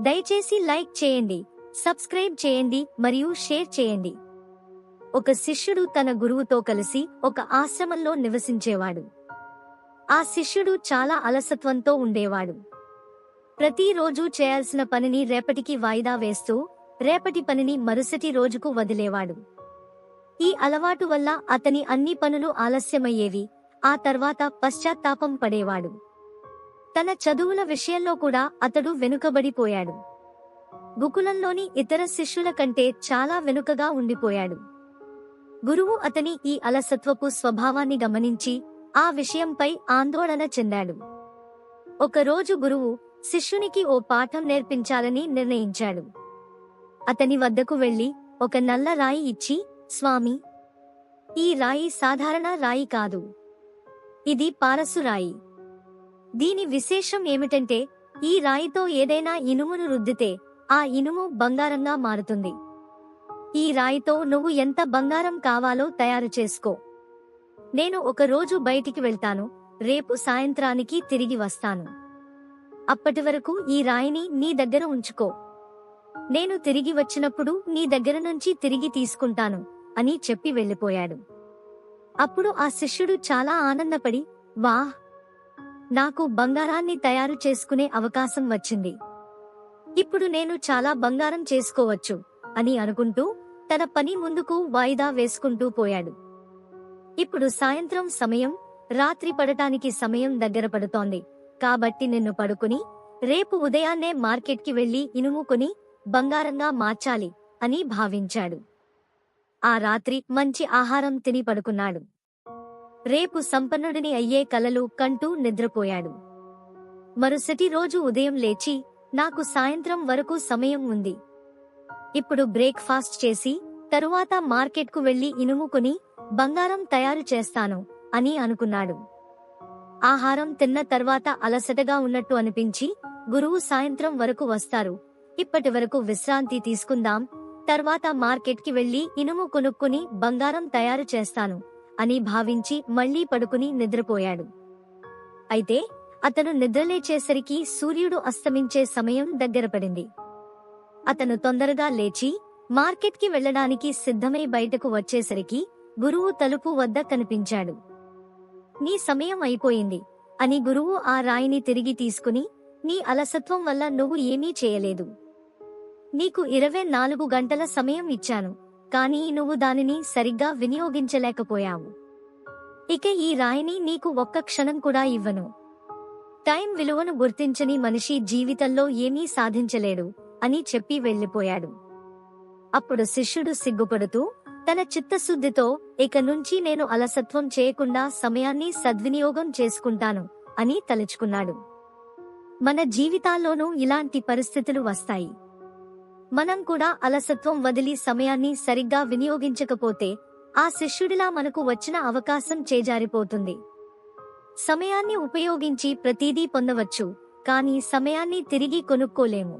దయచేసి లైక్ చేయండి సబ్స్క్రైబ్ చేయండి మరియు షేర్ చేయండి. ఒక శిష్యుడు తన గురువుతో కలిసి ఒక ఆశ్రమంలో నివసించేవాడు. ఆ శిష్యుడు చాలా అలసత్వంతో ఉండేవాడు. ప్రతిరోజు చేయాల్సిన పనిని రేపటికి వాయిదా వేస్తూ రేపటి పనిని మరుసటి రోజుకు వదిలేవాడు. ఈ అలవాటు వల్ల అతని అన్ని పనులు ఆలస్యమయ్యేవి ఆ తర్వాత పశ్చాత్తాపం పడేవాడు. తన చదువుల విషయంలో కూడా అతడు వెనుకబడిపోయాడు. గుకులంలోని ఇతర శిష్యుల కంటే చాలా వెనుకగా ఉండిపోయాడు. గురువు అతని ఈ అలసత్వపు స్వభావాన్ని గమనించి ఆ విషయంపై ఆందోళన చెందాడు. ఒకరోజు గురువు శిష్యునికి ఓ పాఠం నేర్పించాలని నిర్ణయించాడు. అతని వద్దకు వెళ్ళి ఒక నల్ల రాయి ఇచ్చి స్వామి ఈ రాయి సాధారణ రాయి కాదు. ఇది పారసు రాయి. దీని విశేషం ఏమిటంటే ఈ రాయితో ఏదైనా ఇనుమును రుద్దితే ఆ ఇనుము బంగారంగా మారుతుంది. ఈ రాయితో నువ్వు ఎంత బంగారం కావాలో తయారు చేసుకో. నేను ఒక రోజు బయటికి వెళ్తాను రేపు సాయంత్రానికి తిరిగి వస్తాను. అప్పటి వరకు ఈ రాయిని నీ దగ్గర ఉంచుకో. నేను తిరిగి వచ్చినప్పుడు నీ దగ్గర నుంచి తిరిగి తీసుకుంటాను అని చెప్పి వెళ్ళిపోయాడు. అప్పుడు ఆ శిష్యుడు చాలా ఆనందపడి వాహ్! నాకు బంగారాన్ని తయారు చేసుకునే అవకాశం వచ్చింది. ఇప్పుడు నేను చాలా బంగారం చేసుకోవచ్చు అని అనుకుంటూ తన పని ముందుకు వాయిదా వేసుకుంటూ పోయాడు. ఇప్పుడు సాయంత్రం సమయం రాత్రి పడటానికి సమయం దగ్గర పడుతోంది. కాబట్టి నిన్ను పడుకుని రేపు ఉదయాన్నే మార్కెట్కి వెళ్ళి ఇనుముకుని బంగారంగా మార్చాలి అని భావించాడు. ఆ రాత్రి మంచి ఆహారం తిని పడుకున్నాడు. రేపు సంపన్నుడిని అయ్యే కలలు కంటూ నిద్రపోయాడు. మరుసటి రోజు ఉదయం లేచి నాకు సాయంత్రం వరకు సమయం ఉంది. ఇప్పుడు బ్రేక్ఫాస్ట్ చేసి తరువాత మార్కెట్కు వెళ్ళి ఇనుముకుని బంగారం తయారు చేస్తాను అని అనుకున్నాడు. ఆహారం తిన్న తర్వాత అలసటగా ఉన్నట్టు అనిపించి గురువు సాయంత్రం వరకు వస్తారు. ఇప్పటి వరకు విశ్రాంతి తీసుకుందాం తర్వాత మార్కెట్కి వెళ్ళి ఇనుము కొనుక్కుని బంగారం తయారు చేస్తాను అని భావించి మళ్ళీ పడుకుని నిద్రపోయాడు. అయితే అతను నిద్రలేచేసరికి సూర్యుడు అస్తమించే సమయం దగ్గర పడింది. అతను తొందరగా లేచి మార్కెట్కి వెళ్ళడానికి సిద్ధమై బయటకు వచ్చేసరికి గురువు తలుపు వద్ద కనిపించాడు. నీ సమయం అయిపోయింది అని గురువు ఆ రాయిని తిరిగి తీసుకుని నీ అలసత్వం వల్ల నువ్వు ఏమీ చేయలేదు. నీకు ఇరవై నాలుగు గంటల సమయం ఇచ్చాను. కానీ నువ్వు దానిని సరిగ్గా వినియోగించలేకపోయావు. ఇక ఈ రాయిని నీకు ఒక్క క్షణం కూడా ఇవ్వను. టైం విలువను గుర్తించని మనిషి జీవితంలో ఏమీ సాధించలేడు అని చెప్పి వెళ్ళిపోయాడు. అప్పుడు శిష్యుడు సిగ్గుపడుతూ తన చిత్తశుద్ధితో ఇక నుంచి నేను అలసత్వం చేయకుండా సమయాన్ని సద్వినియోగం చేసుకుంటాను అని తలుచుకున్నాడు. మన జీవితాల్లోనూ ఇలాంటి పరిస్థితులు వస్తాయి. మనం కూడా అలసత్వం వదిలి సమయాన్ని సరిగ్గా వినియోగించకపోతే ఆ శిష్యుడిలా మనకు వచ్చిన అవకాశం చేజారిపోతుంది. సమయాన్ని ఉపయోగించి ప్రతిదీ పొందవచ్చు కానీ సమయాన్ని తిరిగి కొనుక్కోలేము.